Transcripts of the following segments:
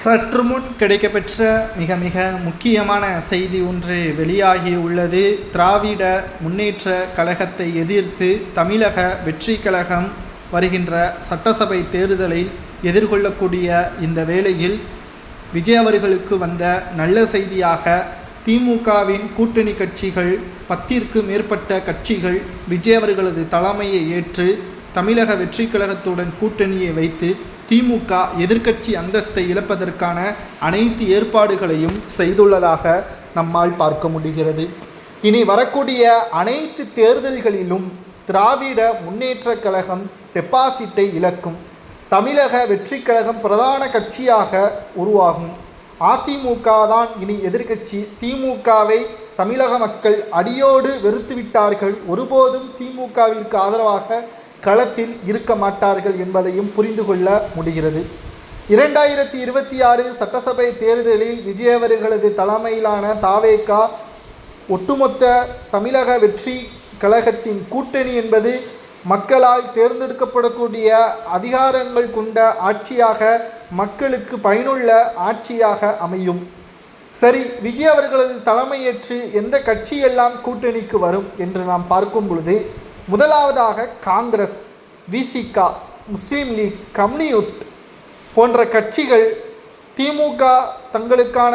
சற்று முன் கிடைக்கப்பெற்ற மிக மிக முக்கியமான செய்தி ஒன்று வெளியாகி உள்ளது. திராவிட முன்னேற்ற கழகத்தை எதிர்த்து தமிழக வெற்றி கழகம் வருகின்ற சட்டசபை தேர்தலில் எதிர்கொள்ளக்கூடிய இந்த வேளையில் விஜய் அவர்களுக்கு வந்த நல்ல செய்தியாக திமுகவின் கூட்டணி கட்சிகள் பத்திற்கு மேற்பட்ட கட்சிகள் விஜய் அவர்களது தலைமையை ஏற்று தமிழக வெற்றி கழகத்துடன் கூட்டணியை வைத்து திமுக எதிர்க்கட்சி அந்தஸ்தை இழப்பதற்கான அனைத்து ஏற்பாடுகளையும் செய்துள்ளதாக நம்மால் பார்க்க முடிகிறது. இனி வரக்கூடிய அனைத்து தேர்தல்களிலும் திராவிட முன்னேற்ற கழகம் டெபாசிட்டை இழக்கும். தமிழக வெற்றி கழகம் பிரதான கட்சியாக உருவாகும். அதிமுக தான் இனி எதிர்க்கட்சி. திமுகவை தமிழக மக்கள் அடியோடு வெறுத்துவிட்டார்கள். ஒருபோதும் திமுகவிற்கு ஆதரவாக களத்தில் இருக்க மாட்டார்கள் என்பதையும் புரிந்து கொள்ள முடிகிறது. இரண்டாயிரத்தி இருபத்தி ஆறு சட்டசபை தேர்தலில் விஜய் அவர்களது தலைமையிலான தாவேகா ஒட்டுமொத்த தமிழக வெற்றி கழகத்தின் கூட்டணி என்பது மக்களால் தேர்ந்தெடுக்கப்படக்கூடிய அதிகாரங்கள் கொண்ட ஆட்சியாக மக்களுக்கு பயனுள்ள ஆட்சியாக அமையும். சரி விஜய் அவர்களது தலைமையேற்று எந்த கட்சியெல்லாம் கூட்டணிக்கு வரும் என்று நாம் பார்க்கும் பொழுது முதலாவதாக காங்கிரஸ் விசிகா முஸ்லீம் லீக் கம்யூனிஸ்ட் போன்ற கட்சிகள் திமுக தங்களுக்கான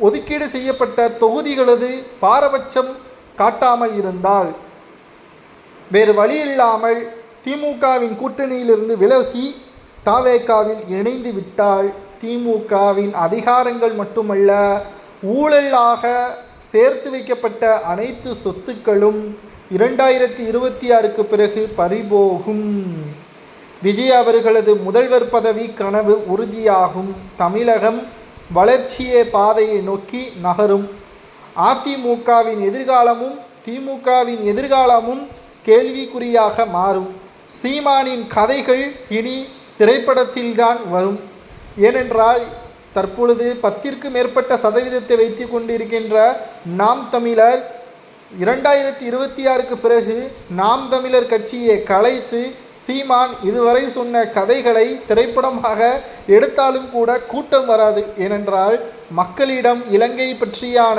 ஒதுக்கீடு செய்யப்பட்ட தொகுதிகளது பாரபட்சம் காட்டாமல் இருந்தால் வேறு வழி இல்லாமல் திமுகவின் கூட்டணியிலிருந்து விலகி தாவேக்காவில் இணைந்து விட்டால் திமுகவின் அதிகாரங்கள் மட்டுமல்ல ஊழலாக சேர்த்து வைக்கப்பட்ட அனைத்து சொத்துக்களும் இரண்டாயிரத்தி இருபத்தி ஆறுக்கு பிறகு பறிபோகும். விஜய் அவர்களது முதல்வர் பதவி கனவு உறுதியாகும். தமிழகம் வளர்ச்சியே பாதையை நோக்கி நகரும். அதிமுகவின் எதிர்காலமும் திமுகவின் எதிர்காலமும் கேள்விக்குறியாக மாறும். சீமானின் கதைகள் இனி திரைப்படத்தில்தான் வரும். ஏனென்றால் தற்பொழுது பத்திற்கு மேற்பட்ட சதவீதத்தை வைத்து கொண்டிருக்கின்ற நாம் தமிழர் இரண்டாயிரத்தி இருபத்தி ஆறுக்கு பிறகு நாம் தமிழர் கட்சியை கலைத்து சீமான் இதுவரை சொன்ன கதைகளை திரைப்படமாக எடுத்தாலும் கூட கூட்டம் வராது. ஏனென்றால் மக்களிடம் இலங்கை பற்றியான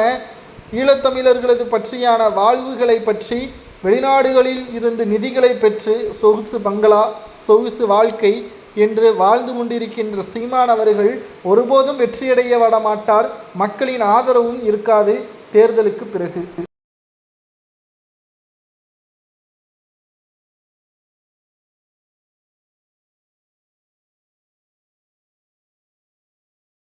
ஈழத்தமிழர்களது பற்றியான வாழ்வுகளை பற்றி வெளிநாடுகளில் இருந்து நிதிகளை பெற்று சொகுசு பங்களா சொகுசு வாழ்க்கை என்று வாழ்ந்து கொண்டிருக்கின்ற சீமான் அவர்கள் ஒருபோதும் வெற்றியடைய மாட்டார். மக்களின் ஆதரவும் இருக்காது. தேர்தலுக்கு பிறகு.